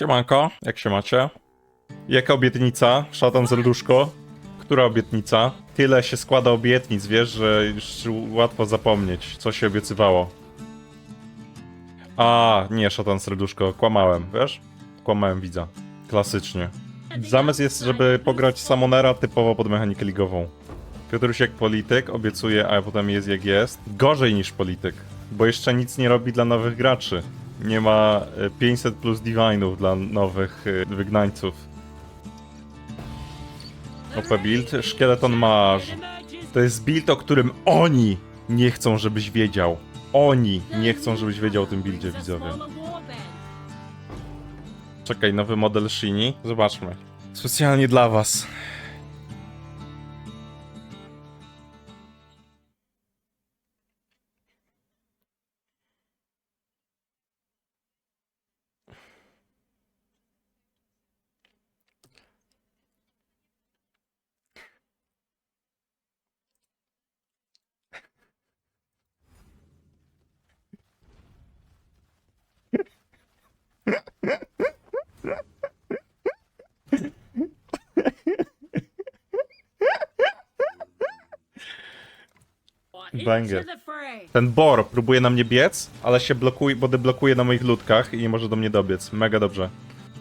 Siemanko, jak się macie? Jaka obietnica? Szatan serduszko? Która obietnica? Tyle się składa obietnic, wiesz, że już łatwo zapomnieć, co się obiecywało. A, nie, szatan serduszko, kłamałem, wiesz? Kłamałem widza. Klasycznie. Zamysł jest, żeby pograć Samonera typowo pod mechanikę ligową. Piotruś jak polityk obiecuje, a potem jest jak jest. Gorzej niż polityk, bo jeszcze nic nie robi dla nowych graczy. Nie ma e, 500 plus divine'ów dla nowych e, wygnańców. OP build, szkieleton masz. To jest build, o którym oni nie chcą, żebyś wiedział. Oni nie chcą, żebyś wiedział o tym buildzie, widzowie. Czekaj, nowy model Shini. Zobaczmy. Specjalnie dla was. Banger. Ten Bor próbuje na mnie biec, ale się blokuje, bo blokuje na moich ludkach i nie może do mnie dobiec. Mega dobrze.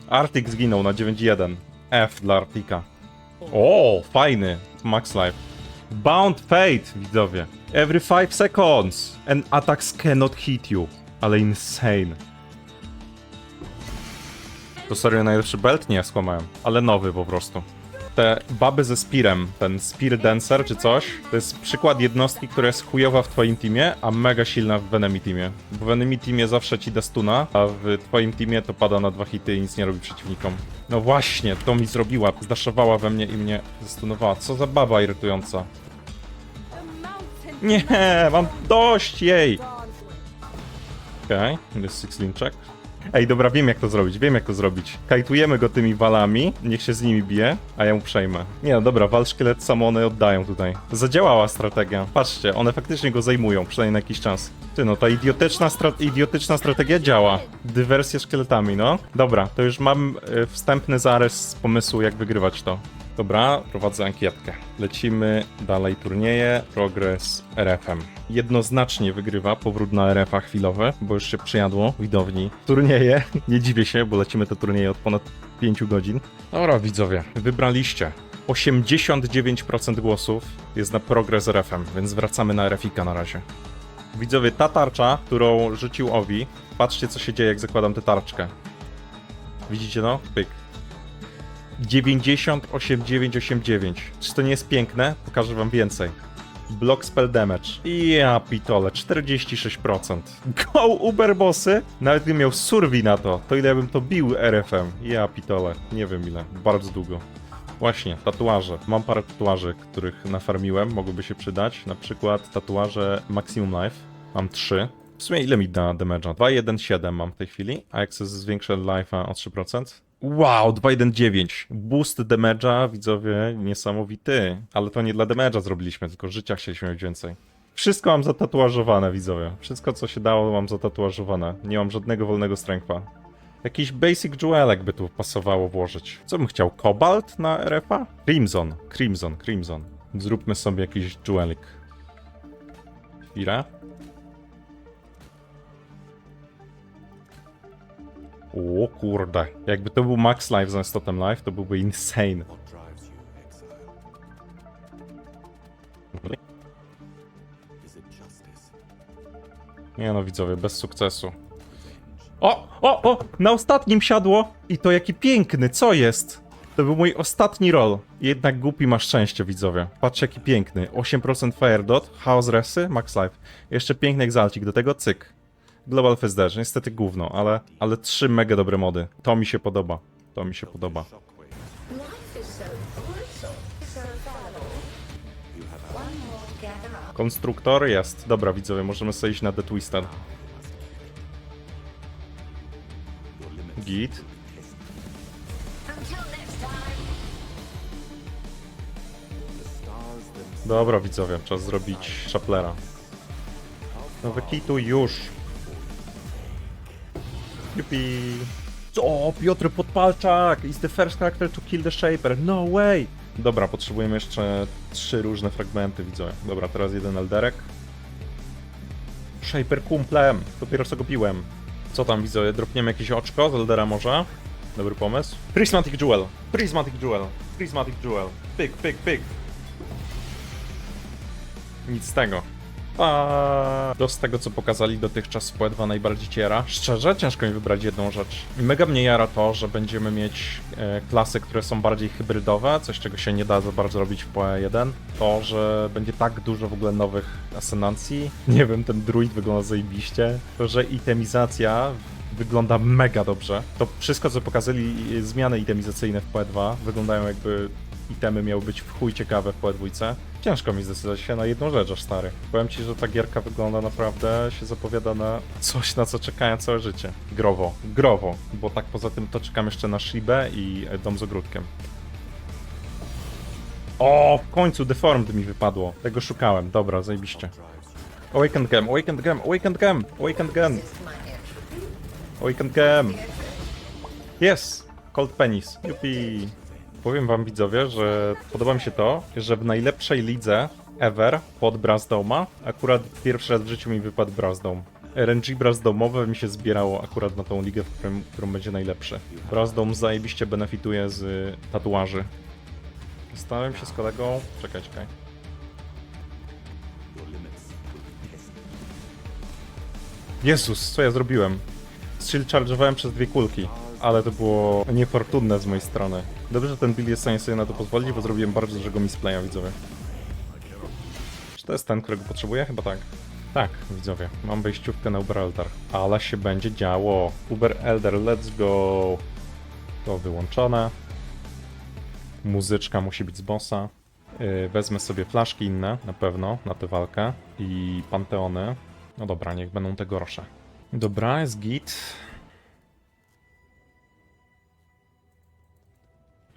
Arctic zginął na 9.1. F dla Arctica. O, fajny. Max life. Bound Fate, widzowie. Every 5 seconds. And attacks cannot hit you. Ale insane. To serio najlepszy belt? Nie, skłamałem. Ale nowy po prostu. Te baby ze Spirem, ten Spear Dancer czy coś, to jest przykład jednostki, która jest chujowa w twoim teamie, a mega silna w Enemy teamie. Bo w Enemy teamie zawsze ci da stuna, a w twoim teamie to pada na dwa hity i nic nie robi przeciwnikom. No właśnie, to mi zrobiła. Zdaszowała we mnie i mnie zastunowała. Co za baba irytująca. Nie, mam dość jej! Okej, okay, jest six linczek. Ej, dobra, wiem jak to zrobić, wiem jak to zrobić. Kajtujemy go tymi walami, niech się z nimi bije, a ja mu przejmę. Nie no, dobra, wal szkielet samony oddają tutaj. Zadziałała strategia. Patrzcie, one faktycznie go zajmują, przynajmniej na jakiś czas. Ty no, ta idiotyczna, stra idiotyczna strategia działa. Dywersja szkieletami, no. Dobra, to już mam y, wstępny zarys pomysłu, jak wygrywać to. Dobra, prowadzę ankietkę. Lecimy dalej turnieje. Progress RFM. Jednoznacznie wygrywa powrót na RFA chwilowy, bo już się przyjadło widowni. Turnieje, nie dziwię się, bo lecimy te turnieje od ponad 5 godzin. Dobra, widzowie, wybraliście. 89% głosów jest na Progress RFM, więc wracamy na RFika na razie. Widzowie, ta tarcza, którą rzucił Owi, patrzcie co się dzieje, jak zakładam tę tarczkę. Widzicie no? Pyk. 98989. Czy to nie jest piękne? Pokażę wam więcej. Block spell damage. Ja pitole, 46%. Go Uberbossy! Nawet gdybym miał survi na to, to ile bym to bił RFM? Ja pitole, nie wiem ile, bardzo długo. Właśnie, tatuaże. Mam parę tatuaży, których nafarmiłem, mogłyby się przydać. Na przykład tatuaże Maximum Life. Mam trzy. W sumie ile mi da damage'a? 2.1.7 mam w tej chwili, a jak sobie zwiększę life'a o 3%? Wow, 2.1.9. Boost damage'a, widzowie, niesamowity. Ale to nie dla damage'a zrobiliśmy, tylko życia chcieliśmy mieć więcej. Wszystko mam zatatuażowane, widzowie. Wszystko, co się dało, mam zatatuażowane. Nie mam żadnego wolnego strength'a. Jakiś basic jewelek by tu pasowało włożyć. Co bym chciał? Kobalt na RFA? Crimson, Crimson, Crimson. Zróbmy sobie jakiś jewelik. Chwilę. O kurde. Jakby to był Max Life zamiast Totem Life, to byłby insane. Nie no widzowie, bez sukcesu. O, o, o! Na ostatnim siadło! I to jaki piękny, co jest? To był mój ostatni roll. Jednak głupi ma szczęście, widzowie. Patrzcie jaki piękny. 8% Fire Dot, Chaos Resy, Max Life. Jeszcze piękny egzalcik, do tego cyk. Global Fest niestety gówno, ale, ale trzy mega dobre mody. To mi się podoba. To mi się podoba. Konstruktor jest. Dobra, widzowie, możemy sobie iść na The Twister. Git. Dobra, widzowie, czas zrobić szaplera. No wykituj już. Jupi. O, Piotr Podpalczak! Is the first character to kill the Shaper. No way! Dobra, potrzebujemy jeszcze trzy różne fragmenty, widzowie. Dobra, teraz jeden Elderek. Shaper kumplem! Dopiero co go piłem. Co tam, widzowie? Dropniemy jakieś oczko z Eldera może? Dobry pomysł. Prismatic Jewel! Prismatic Jewel! Prismatic Jewel! Pyk, pyk, pyk! Nic z tego. A do z tego, co pokazali dotychczas w PoE2 najbardziej ciera. Szczerze, ciężko mi wybrać jedną rzecz. Mega mnie jara to, że będziemy mieć e, klasy, które są bardziej hybrydowe, coś czego się nie da za bardzo robić w PoE1. To, że będzie tak dużo w ogóle nowych asynancji. Nie wiem, ten druid wygląda zajebiście. To, że itemizacja wygląda mega dobrze. To wszystko, co pokazali, zmiany itemizacyjne w PoE2 wyglądają jakby itemy miały być w chuj ciekawe w PoE2. Ciężko mi zdecydować się na jedną rzecz aż stary. Powiem ci, że ta gierka wygląda naprawdę, się zapowiada na coś, na co czekałem całe życie. Growo, growo, bo tak poza tym to czekam jeszcze na Shibę i e, Dom z ogródkiem. O, w końcu Deformed mi wypadło. Tego szukałem, dobra, zajebiście. Awakened Gem, Awakened Gem, Awakened Gem, Awakened Gem. Awakened Gem. Yes, Cold Penis, yupi. Powiem wam widzowie, że podoba mi się to, że w najlepszej lidze ever pod Brazdoma akurat pierwszy raz w życiu mi wypadł Brazdom. RNG Brazdomowe mi się zbierało akurat na tą ligę, w którym, którą będzie najlepszy. Brazdom zajebiście benefituje z tatuaży. Zastanawiam się z kolegą... Czekaj, czekaj. Jezus, co ja zrobiłem? Shield charge'owałem przez dwie kulki, ale to było niefortunne z mojej strony. Dobrze, że ten build jest w stanie sobie na to pozwolić, bo zrobiłem bardzo dużego misplaya, widzowie. Czy to jest ten, którego potrzebuję? Chyba tak. Tak, widzowie, mam wejściówkę na Uber Elder. Ale się będzie działo. Uber Elder, let's go. To wyłączone. Muzyczka musi być z bossa. Yy, wezmę sobie flaszki inne, na pewno, na tę walkę. I panteony. No dobra, niech będą te gorsze. Dobra, jest git.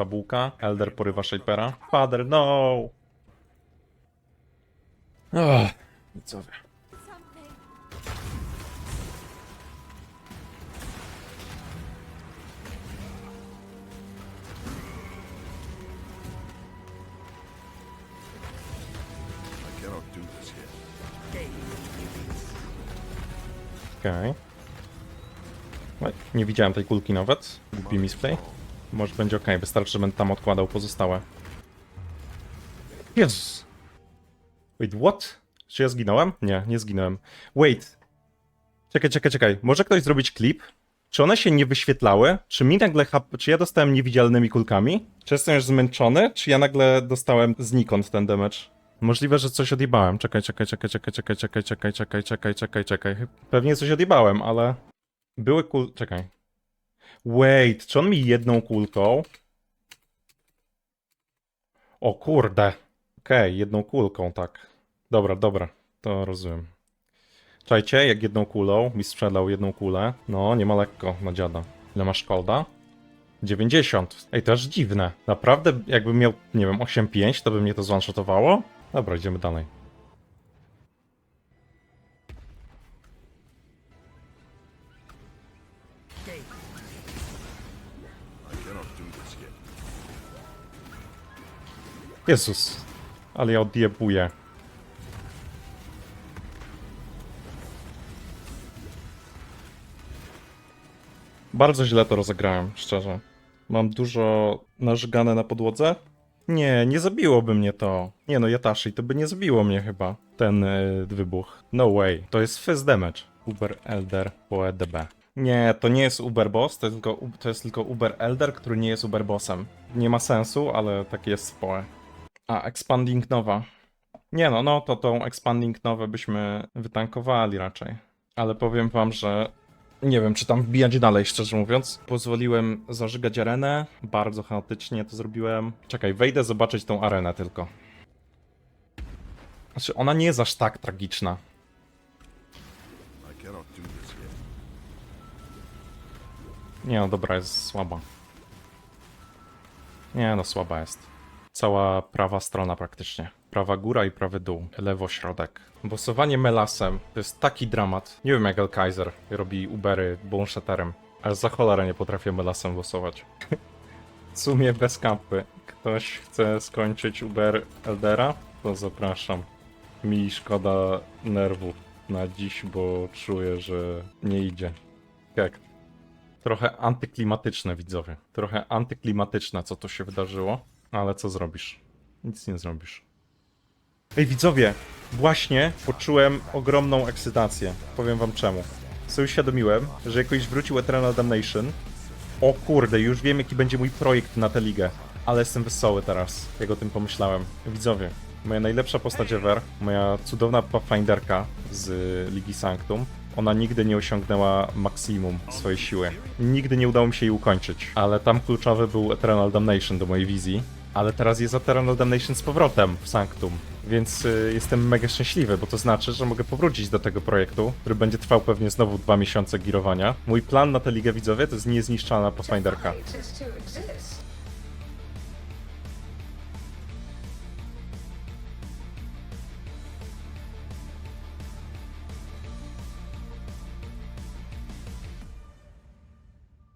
Słodka. Elder porywa Shapera. Father, no! Oh, widzowie. Okej. No okay. Nie widziałem tej kulki nawet. Głupi misplay. Może będzie ok, wystarczy, że będę tam odkładał pozostałe. Jezus! Wait, what? Czy ja zginąłem? Nie, nie zginąłem. Wait. Czekaj, czekaj, czekaj. Może ktoś zrobić klip? Czy one się nie wyświetlały? Czy mi nagle. Czy ja dostałem niewidzialnymi kulkami? Czy jestem już zmęczony? Czy ja nagle dostałem znikąd ten damage? Możliwe, że coś odjebałem. Czekaj, czekaj, czekaj, czekaj, czekaj, czekaj, czekaj, czekaj, czekaj, czekaj, czekaj. Pewnie coś odjebałem, ale... Były kul... Czekaj. Wait, czy on mi jedną kulką? O kurde. Okej, jedną kulką, tak. Dobra, dobra, to rozumiem. Czajcie, jak jedną kulą mi sprzedał jedną kulę. No, nie ma lekko na dziada. Ile masz kolda? 90. Ej, to aż dziwne. Naprawdę, jakbym miał, nie wiem, 8,5, to by mnie to zwanshotowało? Dobra, idziemy dalej. Jezus. Ale ja odjebuję. Bardzo źle to rozegrałem, szczerze. Mam dużo narzygane na podłodze. Nie, nie zabiłoby mnie to. Nie no, Yatashi, to by nie zabiło mnie chyba. Ten y, wybuch. No way. To jest first damage. Uber Elder po EDB. Nie, to nie jest Uber Boss, to jest, tylko, to jest tylko Uber Elder, który nie jest Uber Bossem. Nie ma sensu, ale tak jest w PoE. A, Expanding Nowa. Nie no, no to tą Expanding Nowę byśmy wytankowali raczej. Ale powiem wam, że nie wiem, czy tam wbijać dalej, szczerze mówiąc. Pozwoliłem zażygać arenę, bardzo chaotycznie to zrobiłem. Czekaj, wejdę zobaczyć tą arenę tylko. Znaczy, ona nie jest aż tak tragiczna. Nie no, dobra, jest słaba. Nie no, słaba jest. Cała prawa strona praktycznie. Prawa góra i prawy dół. Lewo środek. Bossowanie melasem to jest taki dramat. Nie wiem jak El Kaiser robi Ubery Bonshatterem. Ale za cholerę nie potrafię melasem głosować. w sumie bez kampy. Ktoś chce skończyć Uber Eldera? To zapraszam. Mi szkoda nerwów na dziś, bo czuję, że nie idzie. Jak? Trochę antyklimatyczne, widzowie. Trochę antyklimatyczne, co tu się wydarzyło. Ale co zrobisz? Nic nie zrobisz. Ej, widzowie! Właśnie poczułem ogromną ekscytację. Powiem wam czemu. Sobie uświadomiłem, że jakoś wrócił Eternal Damnation. O kurde, już wiem jaki będzie mój projekt na tę ligę. Ale jestem wesoły teraz, jak o tym pomyślałem. Widzowie, moja najlepsza postać ever, moja cudowna Pathfinderka z Ligi Sanctum, ona nigdy nie osiągnęła maksimum swojej siły. Nigdy nie udało mi się jej ukończyć. Ale tam kluczowy był Eternal Damnation do mojej wizji. Ale teraz jest Eternal Damnation z powrotem w Sanctum. Więc y, jestem mega szczęśliwy, bo to znaczy, że mogę powrócić do tego projektu, który będzie trwał pewnie znowu dwa miesiące girowania. Mój plan na tę ligę widzowie to jest niezniszczalna Pathfinderka.